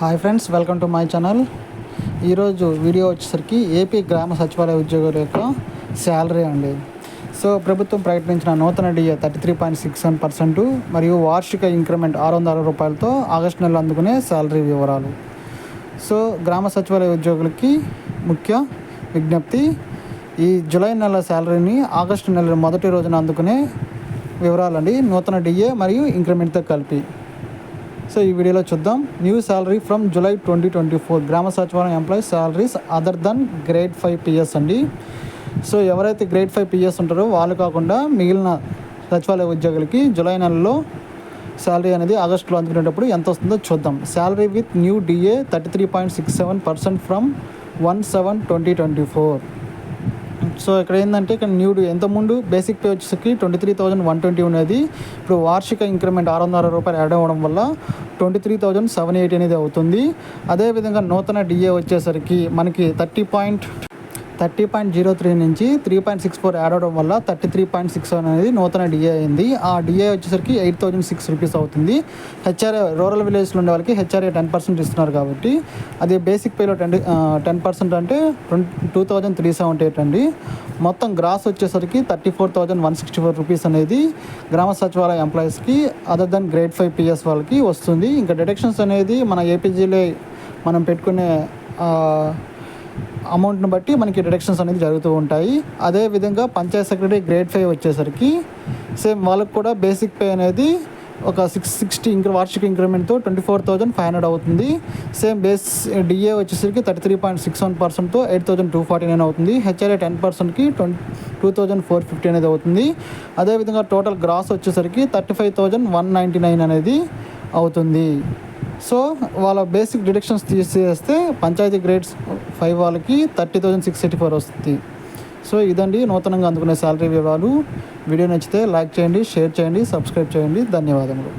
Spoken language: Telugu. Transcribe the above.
Hi friends welcome to my channel. ఈరోజు వీడియో వచ్చేసరికి ఏపీ గ్రామ సచివాలయ ఉద్యోగుల యొక్క శాలరీ అండి. సో ప్రభుత్వం ప్రకటించిన నూతన DA thirty three point six seven percent మరియు వార్షిక ఇంక్రిమెంట్ ఆరు వందల అరవై రూపాయలతో ఆగస్టు నెలలో అందుకునే శాలరీ వివరాలు. సో గ్రామ సచివాలయ ఉద్యోగులకి ముఖ్య విజ్ఞప్తి ఈ జూలై నెల శాలరీని ఆగస్టు నెల మొదటి రోజున అందుకునే వివరాలండి. నూతన డిఏ మరియు ఇంక్రిమెంట్తో కలిపి. సో ఈ వీడియోలో చూద్దాం. New salary from July twenty twenty four గ్రామ సచివాలయం employees salaries other than grade five PS అండి. సో ఎవరైతే గ్రేడ్ ఫైవ్ పిఎస్ ఉంటారో వాళ్ళు కాకుండా మిగిలిన సచివాలయ ఉద్యోగులకి జూలై నెలలో శాలరీ అనేది ఆగస్టులో అందుకునేటప్పుడు ఎంత వస్తుందో చూద్దాం. Salary with new DA thirty three point six seven percent from one seven twenty twenty four so ఇక్కడ ఏంటంటే ఇక్కడ న్యూడు ఎంత ముందు బేసిక్ పే వచ్చేసరికి twenty three thousand one twenty ఉన్నది. ఇప్పుడు వార్షిక ఇంక్రిమెంట్ ఆరు వందల అరవై రూపాయలు యాడ్ అవ్వడం వల్ల twenty three thousand seven eighty అనేది అవుతుంది. అదేవిధంగా నూతన డిఏ వచ్చేసరికి మనకి thirty point thirty point zero three నుంచి three point six four add అవడం వల్ల థర్టీ త్రీ పాయింట్ సిక్స్ అనేది నూతన డిఏ అయింది. ఆ డిఏ వచ్చేసరికి ఎయిట్ థౌజండ్ సిక్స్ రూపీస్ అవుతుంది. హెచ్ఆర్ఏ రూరల్ విలేజ్లో ఉండే వాళ్ళకి హెచ్ఆర్ఏ టెన్ పర్సెంట్ ఇస్తున్నారు కాబట్టి అది బేసిక్ పేలో టెన్ టెన్ పర్సెంట్ అంటే two thousand three seventy eight అండి. మొత్తం గ్రాస్ వచ్చేసరికి thirty four thousand one sixty four rupees అనేది గ్రామ సచివాలయ ఎంప్లాయీస్కి other than grade five PS వాళ్ళకి వస్తుంది. ఇంకా డిడక్షన్స్ అనేది మన ఏపీజీలో మనం పెట్టుకునే అమౌంట్ని బట్టి మనకి డిడక్షన్స్ అనేది జరుగుతూ ఉంటాయి. అదేవిధంగా పంచాయత్ సెక్రటరీ గ్రేడ్ ఫైవ్ వచ్చేసరికి సేమ్ వాళ్ళకి కూడా బేసిక్ పే అనేది ఒక సిక్స్ సిక్స్టీ ఇంక్ర వార్షిక ఇంక్రిమెంట్తో twenty four thousand five hundred అవుతుంది. సేమ్ బేస్ డిఏ వచ్చేసరికి thirty three point six one పర్సెంట్తో eight thousand two forty nine అవుతుంది. హెచ్ఆర్ఏ టెన్ పర్సెంట్కి twenty two thousand four fifty అనేది అవుతుంది. అదేవిధంగా టోటల్ గ్రాస్ వచ్చేసరికి thirty five thousand one ninety nine అనేది అవుతుంది. సో వాళ్ళ బేసిక్ డిడక్షన్స్ తీసేస్తే పంచాయతీ గ్రేడ్స్ ఫైవ్ వాళ్ళకి thirty thousand six eighty four వస్తుంది. సో ఇదండి నూతనంగా అందుకునే శాలరీ వివరాలు. వీడియో నచ్చితే లైక్ చేయండి షేర్ చేయండి సబ్స్క్రైబ్ చేయండి. ధన్యవాదములు.